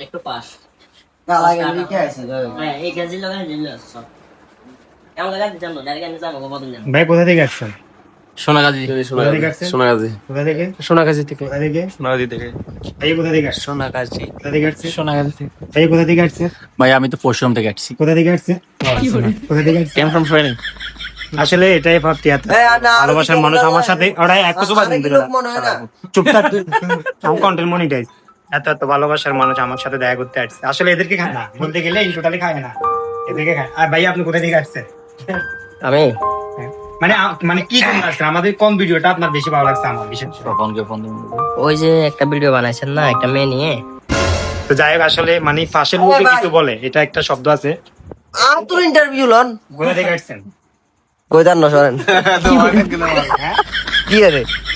একটু পাস। হ্যাঁ ভাই কোথা থেকে আসছেন সোনাগাজী। কোথা থেকে আসছেন? সোনাগাজী। সোনাগাজী থেকে। সোনাগাজী থেকে। ভাই কোথা থেকে সোনাগাজী। কোথা থেকে আসছে সোনাগাজী থেকে। ভাই কোথা থেকে আসছে ভাই আমি তো পরশুরাম থেকে আসছি। কোথা থেকে আসছে কোথা থেকে আসছে কেম ফ্রম আসলে এটাই আরও ভালোবাসার মানুষ আমার সাথে ওরা এক কিছু বাদ আরে কি লোক না? চুপ থাক আমি কন্টেন্ট মনিটাইজ এত এত ভালোবাসার মানুষ আমার সাথে দেখা করতে আসছে। আসলে এদেরকে খায় না বলতে গেলে এই টোটালি খায় না এদেরকে খায়। আর ভাই আপনি কোথা থেকে আসছেন? আমি? মানে মানে কি জন্য আসছেন? আমাদের কোন ভিডিওটা আপনার বেশি ভালো লাগছে আমার বিশেষ করে? ফোন ওই যে একটা ভিডিও বানাইছেন না একটা মেয়ে নিয়ে? তো যাই হোক আসলে মানে ফাঁসের মুখে কিছু বলে এটা একটা শব্দ আছে। আর ইন্টারভিউ লন। কোথা থেকে আসছেন? কইতার না